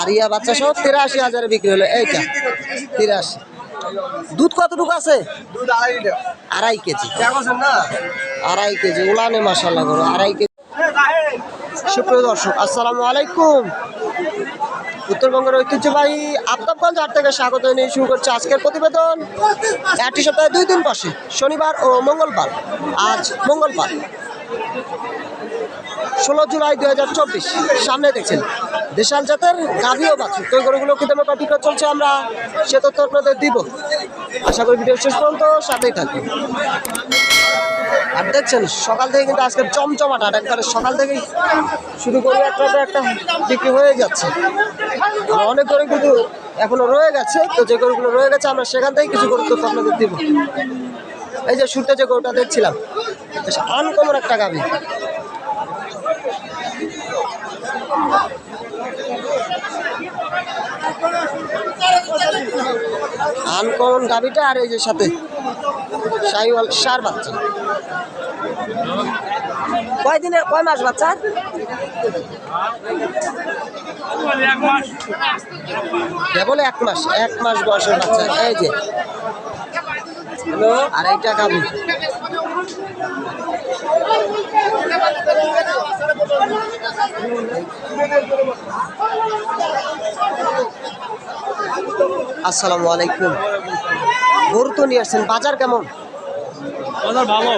Area বাচ্চা সহ তিরাশি হাজারে বিক্রি হলো। এইটা তিরাশি। দুধ কতটুকু আছে? আড়াই কেজি। আড়াই কেজি উলানে মাসাল্লাহ করো আড়াই কেজি। সুপ্রিয় দর্শক আসসালামু আলাইকুম। উত্তরবঙ্গের ঐতিহ্যবাহী আফতাবগঞ্জ হাট থেকে স্বাগত নিয়ে শুরু করছে আজকের প্রতিবেদন। একটি সপ্তাহে দুই দিন বসে শনিবার ও মঙ্গলবার। আজ মঙ্গলবার ষোলো জুলাই দু হাজার চব্বিশ। সামনে দেখছেন দেশাল জাতের গাভী ও বাছুর। তো গরুগুলো কি কটি করে চলছে আমরা সে তথ্য আপনাদের দিব। আশা করি ভিডিও শেষ পর্যন্ত সাথেই থাকবে আর দেখছেন, সকাল থেকে কিন্তু আজকের চমচমাটা একবারে সকাল থেকেই শুরু করে একটা একটা বিক্রি হয়ে যাচ্ছে। আর অনেক গরু কিন্তু এখনও রয়ে গেছে, তো যে গরুগুলো রয়ে গেছে আমরা সেখান থেকে কিছু গরু তথ্য আপনাদের দিব। এই যে শুরুতে যে গরুটা দেখছিলাম আনকমন একটা গাভি। আনকমন গাভিটা আর এই যে সাথে শাহিওয়াল সার বাচ্চা। কয় দিনে কয় মাস বাচ্চা? কেবল এক মাস এক মাস বয়সের বাচ্চা। এই যে। আর এইটা গাভি আসসালামু আলাইকুম। গরু তো নিয়ে আসছেন বাজার কেমন? বাজার ভালো।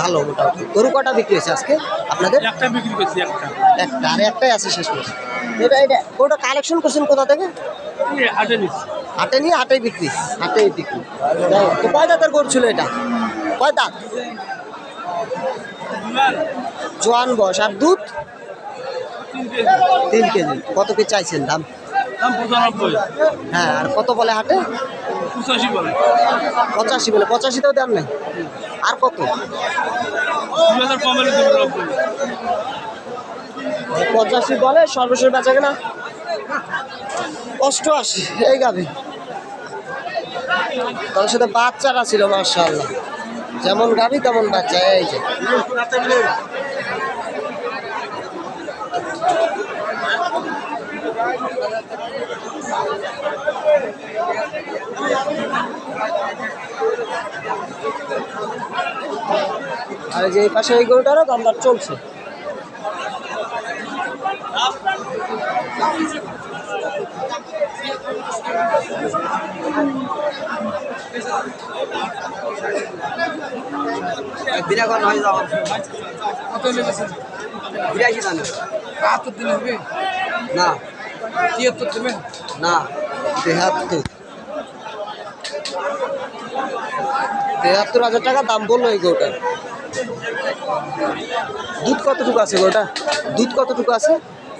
ভালো মোটামুটি। গরু কটা বিক্রি হয়েছে আজকে আপনাদের? একটা বিক্রি করছি একটা। একটা আর একটাই আছে শেষ মাস এটা এটা ওটা কালেকশন করছেন কোথা থেকে? হাটে নিচ্ছি। হাটে নিয়ে হাটেই বিক্রি হাটেই বিক্রি। তো কয় দাঁতের গরু ছিল এটা? কয় দাঁত? জোয়ান বয়স আর দুধ? তিন কেজি। কত কি চাইছেন দাম? দাম পঁচানব্বই। হ্যাঁ আর কত বলে হাটে? পঁচাশি বলে। পঁচাশি বলে। পঁচাশিতেও দাম নেই। আর কত? পঁচাশি বলে সর্বশেষ বেচা কেনা? অষ্টআশি এই গাভি। তার সাথে বাচ্চারা ছিল মার্শাল্লাহ যেমন গাভি তেমন বাচ্চা এই যে। আর যে এই পাশে এই গরুটারও দামদার চলছে। হয়ে যাওয়া বিরাশি বাহাত্তর দিন হবে? না। তিয়াত্তর দেবে না তেহাত্তর। তেহাত্তর হাজার টাকা দাম বলল এই গরুটার। দুধ কতটুকু আছে গরুটা? দুধ কতটুকু আছে?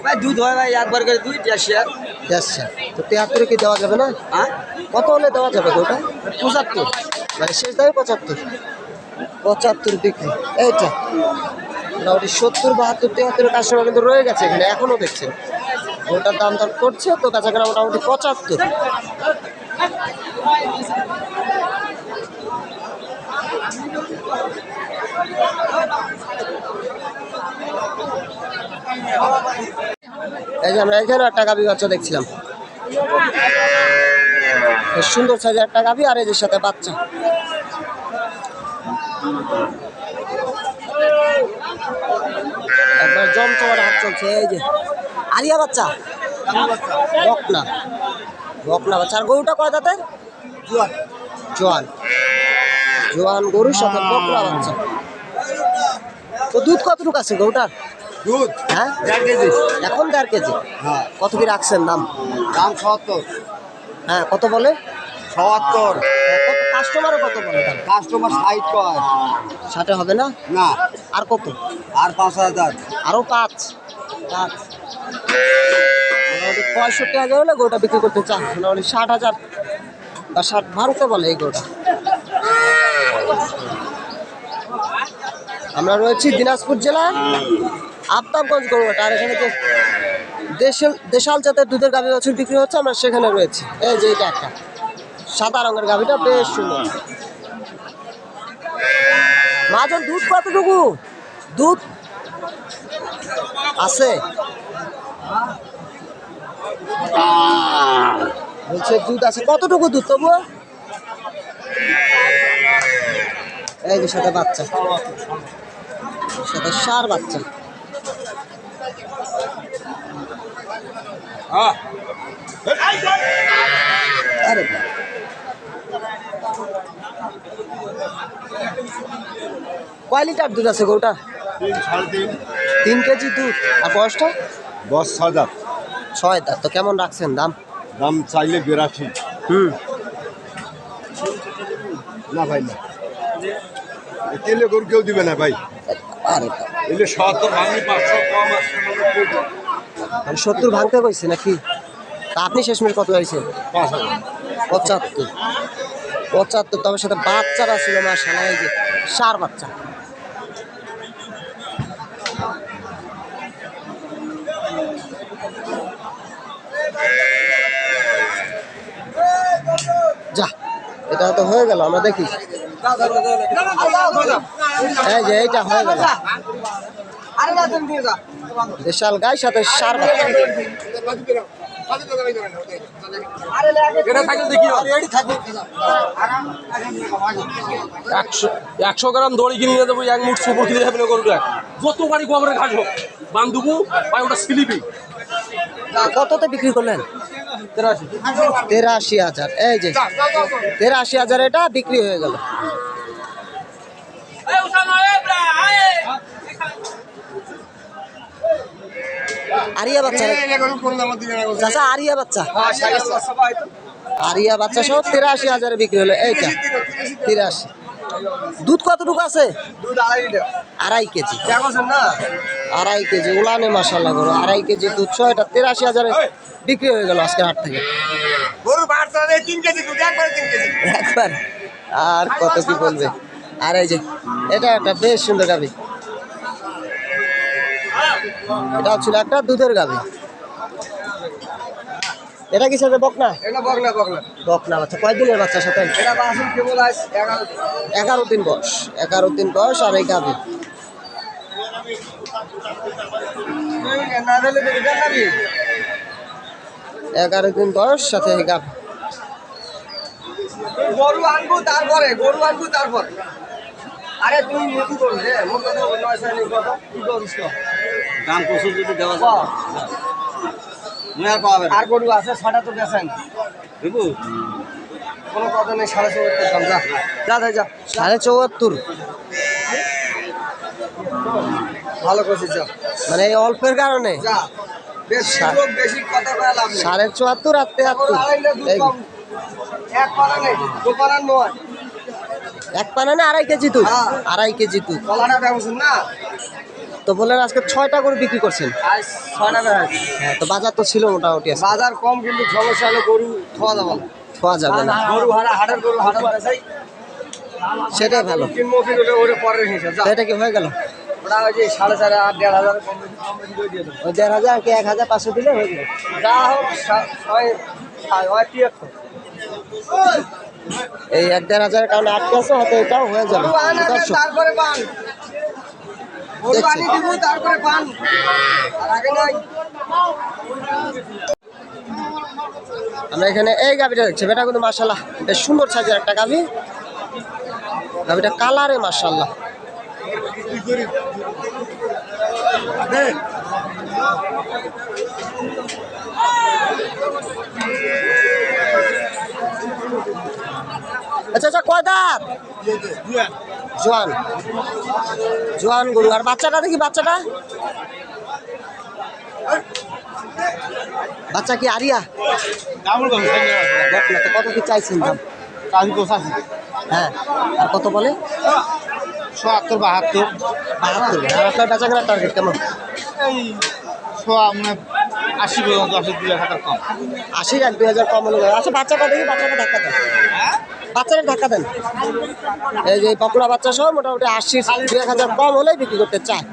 ভাই দুধ হয় ভাই একবার করে দুই আর আচ্ছা তো তেহাত্তরে কি দেওয়া যাবে না? হ্যাঁ? কত হলে দেওয়া যাবে গরুটা? পঁচাত্তর। মানে শেষ দামে পঁচাত্তর। পঁচাত্তর বিক্রি। এইটা মোটামুটি সত্তর বাহাত্তর তেহাত্তর কাস্টমার কিন্তু রয়ে গেছে এখানে এখনও দেখছেন। ওটার দাম দর করছে, তো কাছাকাছি মোটামুটি পঁচাত্তর। এই যে আমরা এখানে একটা গাভি বাচ্চা দেখছিলাম। সুন্দর সাইজের একটা গাভি আর যে সাথে বাচ্চা। একবার জমচমার হাত চলছে, এই যে। আলিয়া বাচ্চা। বকনা। বকনা বাচ্চা। আর গরুটা কয় দাঁতের? জোয়ান। জোয়ান। জোয়ান গরুর সাথে বকনা বাচ্চা। তো দুধ কতটুকু আছে গরুটার? দুধ? হ্যাঁ? দেড় কেজি। এখন দেড় কেজি? হ্যাঁ। কত কি রাখছেন দাম? দাম সত্তর। হ্যাঁ কত বলে? সত্তর। কাস্টমারও কত বলে দাম কাস্টমার ষাট কয়। ষাটে হবে না? না। আর কত? আর পাঁচ হাজার। আরও পাঁচ। পাঁচ। মোটামুটি পঁয়ষট্টি হাজার হলে গোটা বিক্রি করতে চান। মোটামুটি ষাট হাজার বা ষাট ভারতে বলে এই গোটা। আমরা রয়েছি দিনাজপুর জেলার আফতাবগঞ্জ গরুটা আর এখানে যে দেশাল দেশাল জাতের দুধের গাভী বছর বিক্রি হচ্ছে, আমরা সেখানে রয়েছি। এই যে এটা একটা। সাদা রঙের গাভীটা বেশ সুন্দর। মাজন, দুধ কতটুকু? দুধ আছে। বলছে দুধ আছে। কতটুকু দুধ তবুও এই যে সাথে বাচ্চা। সাথে সার বাচ্চা। আরে কয় লিটার দুধ আছে গৌটা? তিন কেজি দুধ। আর বয়সটা? দশ হাজার ছয় দাঁত। তো কেমন রাখছেন দাম? দাম চাইলে বিরাশি। হুম। না ভাই না। তেলে গরু কেউ দিবে না ভাই। আরে। এলে সত্তর ভাঙি পাঁচশো কম আসছে সত্তর ভাঙতে কইছে নাকি? তা আপনি শেষমেশ কত হয়েছে? পাঁচ হাজার। পঁচাত্তর। পঁচাত্তর তবে সাথে বাচ্চারা ছিল মা সালা যে সার বাচ্চা। এটা তো হয়ে গেল আমরা দেখি। এই যে এইটা হয়ে গেল। বিশাল গাই সাথে সার একশো গ্রাম দড়ি কিনে দেবো এক মুঠ সুপুর কিনে যাবে গরুটা যত বাড়ি গোবরের ঘাস হোক বান্ধবু ভাই ওটা স্লিপি। কততে বিক্রি করলেন? তেরাশি। হাজার এই যে। তেরাশি হাজার এটা বিক্রি হয়ে গেল। আরিয়া বাচ্চা। চাচা আরিয়া বাচ্চা। আরিয়া বাচ্চা সহ তেরাশি হাজারে বিক্রি হলো এইটা। তিরাশি। দুধ কতটুকু আছে? আড়াই কেজি। আড়াই কেজি উলানে মাসাল্লাহ করো আড়াই কেজি দুধ এটা তেরাশি হাজারে বিক্রি হয়ে গেল আজকে হাট থেকে। একবার আর কত কি বলবে? আর এই যে এটা একটা বেশ সুন্দর গাবি এটা ছিল একটা দুধের গাবি এটা কি সাথে বকনা? বকনা বাচ্চা কয়দিনের বাচ্চা সাথে? এগারো দিন। বয়স এগারো দিন বয়স আর এই গাবি এগারো দিন বয়স সাথে এই গরু আনব তারপরে গরু আনব তারপরে। আরে তুমি মৃত্যু করবে রে মোর কথা বল নয় সাইনি কথা কি করিস তো? দাম প্রচুর যদি দেওয়া যায়। আর পাবে আর গরু আছে ছটা তো দেবো কোনো কথা নেই সাড়ে চৌত্তর দাম যা। যা যা, যা। সাড়ে চৌয়াত্তর ভালো করছিস মানে এই অল্পের কারণে? সাড়ে চুয়াত্তর আর তেহাত্তর কম। এক পানা না আড়াই কেজি দুধ। হ্যাঁ। আড়াই কেজি না। তো বললেন আজকে ছয়টা করে বিক্রি করছেন। হ্যাঁ তো বাজার তো ছিল মোটামুটি। বাজার কম কিন্তু সমস্যা হলো গরু খাওয়া যাবে না। খাওয়া যাবে না। গরু হারা হাটের গরু হাটের বেচাই সেটাই ভালো। এটা কি হয়ে গেল? ওটা ওই যে সাড়ে চার আট দেড় হাজার কম বেশি কম বেশি করে দিয়ে দেবো ওই দেড় হাজার কি এক হাজার পাঁচশো দিলে হয়ে যা হোক হয় তিয়াত্তর। এই এক দেড় হাজারের কারণে আটকে আছে হয়তো এটাও হয়ে যাবে। তারপরে পান তারপরে পান আর আগে নাই। আমরা এখানে এই গাভিটা দেখছি। এটা কিন্তু মার্শাল্লাহ বেশ সুন্দর সাইজের একটা গাভি। গাভিটা কালারে মার্শাল্লাহ আচ্ছা আচ্ছা কয় দাঁত? জোয়ান। জোয়ান গরু। আর বাচ্চাটা দেখি বাচ্চাটা? বাচ্চা কি আরিয়া? কত কি চাইছেন দাম? হ্যাঁ আর কত বলে? সত্তর বাহাত্তর। বাহাত্তর আর আপনার বেচা কেনার টার্গেট কেমন? এই সোয়া মানে আশি পর্যন্ত আসে দুই হাজার কম। আশি এক দুই হাজার কম হলে। আচ্ছা বাচ্চাটা দেখি বাচ্চাটা ধাক্কা দেন। বাচ্চাটা ধাক্কা দেন। এই যে পকোড়া বাচ্চা সহ মোটামুটি আশি দুই এক হাজার কম হলেই বিক্রি করতে চায়।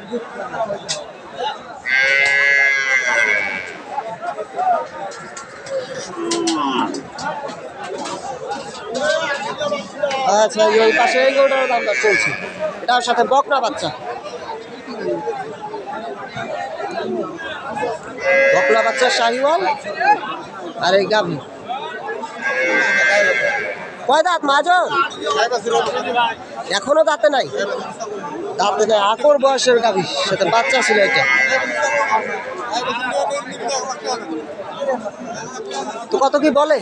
আচ্ছা ওই পাশে এই গরুটার দামটা চলছে। এটার সাথে বকনা বাচ্চা। বকনা বাচ্চা শাহিওয়াল আর এই গাভী। কয় দাঁত মাজন এখনও দাঁতে নাই? দাঁতে নাই আকর বয়সের গাভী, সেটা বাচ্চা ছিল এটা। তো কত কি বলে?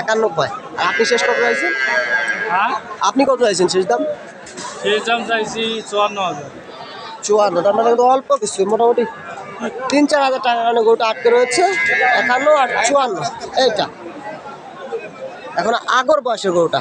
একানব্বই আর আপনি শেষ কত চাইছেন? হ্যাঁ? আপনি কত চাইছেন শেষ দাম? শেষ দাম চাইছি চুয়ান্ন হাজার। চুয়ান্ন তার মানে কিন্তু অল্প কিছু মোটামুটি তিন চার হাজার টাকা কারণে গরুটা আটকে রয়েছে। একান্ন আর চুয়ান্ন এইটা। এখন আগর বয়সের গরুটা।